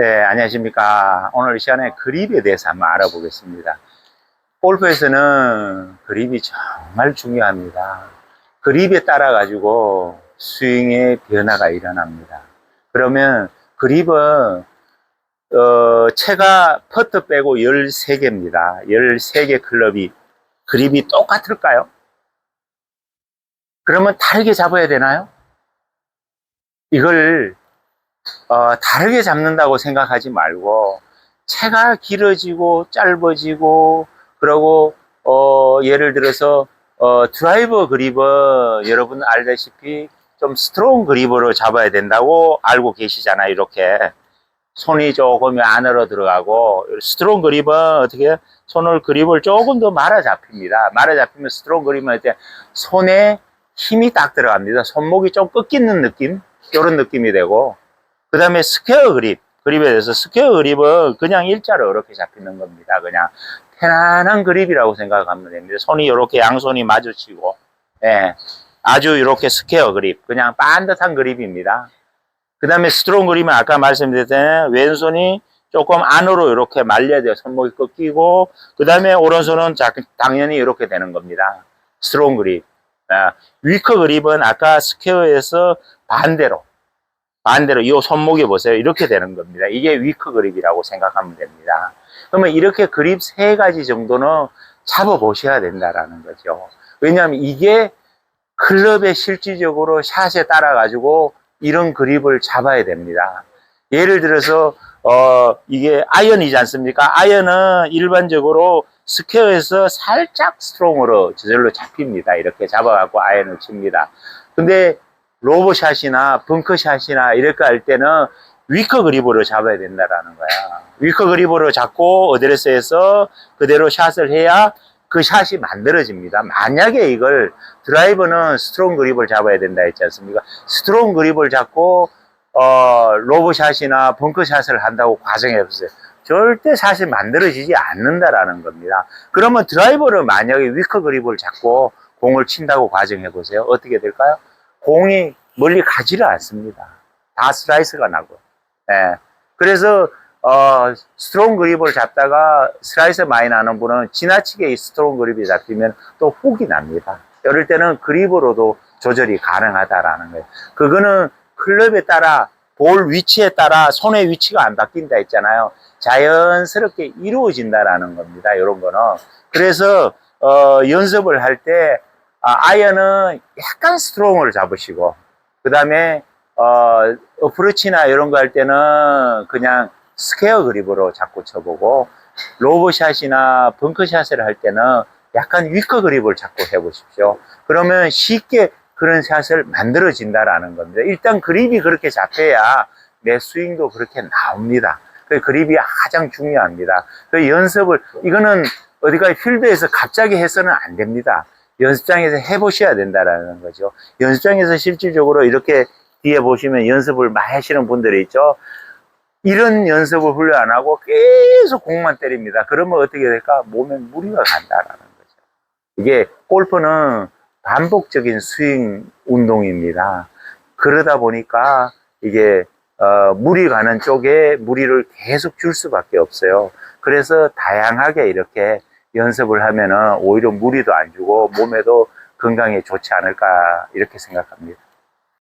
네, 안녕하십니까. 오늘 이 시간에 그립에 대해서 한번 알아보겠습니다. 골프에서는 그립이 정말 중요합니다. 그립에 따라 가지고 스윙의 변화가 일어납니다. 그러면 그립은 어, 채가 퍼트 빼고 13개입니다. 13개 클럽이 그립이 똑같을까요? 그러면 다르게 잡아야 되나요? 이걸 어, 다르게 잡는다고 생각하지 말고 채가 길어지고 짧아지고 그러고 어, 예를 들어서 어, 드라이버 그립은 여러분 알다시피 좀 스트롱 그립으로 잡아야 된다고 알고 계시잖아요 이렇게. 손이 조금 안으로 들어가고 스트롱 그립은 어떻게 손을 그립을 조금 더 말아 잡힙니다. 말아 잡히면 스트롱 그립은 이때 손에 힘이 딱 들어갑니다. 손목이 좀 꺾이는 느낌? 이런 느낌이 되고 그 다음에 스퀘어 그립, 그립에 대해서 스퀘어 그립은 그냥 일자로 이렇게 잡히는 겁니다. 그냥 편안한 그립이라고 생각하면 됩니다. 손이 이렇게 양손이 마주치고, 예, 아주 이렇게 스퀘어 그립, 그냥 반듯한 그립입니다. 그 다음에 스트롱 그립은 아까 말씀드렸던 왼손이 조금 안으로 이렇게 말려야 돼요. 손목이 꺾이고, 그 다음에 오른손은 자- 당연히 이렇게 되는 겁니다. 스트롱 그립. 아, 위커 그립은 아까 스퀘어에서 반대로, 반대로 이 손목에 보세요. 이렇게 되는 겁니다. 이게 위크 그립이라고 생각하면 됩니다. 그러면 이렇게 그립 세 가지 정도는 잡아 보셔야 된다라는 거죠. 왜냐하면 이게 클럽에 실질적으로 샷에 따라 가지고 이런 그립을 잡아야 됩니다. 예를 들어서 어 이게 아이언이지 않습니까? 아이언은 일반적으로 스퀘어에서 살짝 스트롱으로 저절로 잡힙니다. 이렇게 잡아갖고 아이언을 칩니다. 근데 로브샷이나 벙커샷이나 이렇게 할 때는 위커 그립으로 잡아야 된다라는 거야. 위커 그립으로 잡고 어드레스에서 그대로 샷을 해야 그 샷이 만들어집니다. 만약에 이걸 드라이버는 스트롱 그립을 잡아야 된다 했지 않습니까? 스트롱 그립을 잡고 어, 로브샷이나 벙커샷을 한다고 과정해 보세요. 절대 샷이 만들어지지 않는다라는 겁니다. 그러면 드라이버를 만약에 위커 그립을 잡고 공을 친다고 과정해 보세요. 어떻게 될까요? 공이 멀리 가지를 않습니다. 다 슬라이스가 나고. 예. 그래서, 어, 스트롱 그립을 잡다가 슬라이스 많이 나는 분은 지나치게 이 스트롱 그립이 잡히면 또 훅이 납니다. 이럴 때는 그립으로도 조절이 가능하다라는 거예요. 그거는 클럽에 따라 볼 위치에 따라 손의 위치가 안 바뀐다 했잖아요. 자연스럽게 이루어진다라는 겁니다. 이런 거는. 그래서, 어, 연습을 할 때, 아, 아이언은 약간 스트롱을 잡으시고, 그 다음에, 어, 어프로치나 이런 거 할 때는 그냥 스퀘어 그립으로 자꾸 쳐보고, 로브샷이나 벙커샷을 할 때는 약간 위커 그립을 자꾸 해보십시오. 그러면 쉽게 그런 샷을 만들어진다라는 겁니다. 일단 그립이 그렇게 잡혀야 내 스윙도 그렇게 나옵니다. 그 그립이 가장 중요합니다. 그 연습을, 이거는 어디가 필드에서 갑자기 해서는 안 됩니다. 연습장에서 해보셔야 된다라는 거죠. 연습장에서 실질적으로 이렇게 뒤에 보시면 연습을 많이 하시는 분들이 있죠. 이런 연습을 훈련 안 하고 계속 공만 때립니다. 그러면 어떻게 될까? 몸에 무리가 간다라는 거죠. 이게 골프는 반복적인 스윙 운동입니다. 그러다 보니까 이게 어, 무리 가는 쪽에 무리를 계속 줄 수밖에 없어요. 그래서 다양하게 이렇게 연습을 하면은 오히려 무리도 안 주고 몸에도 건강에 좋지 않을까 이렇게 생각합니다.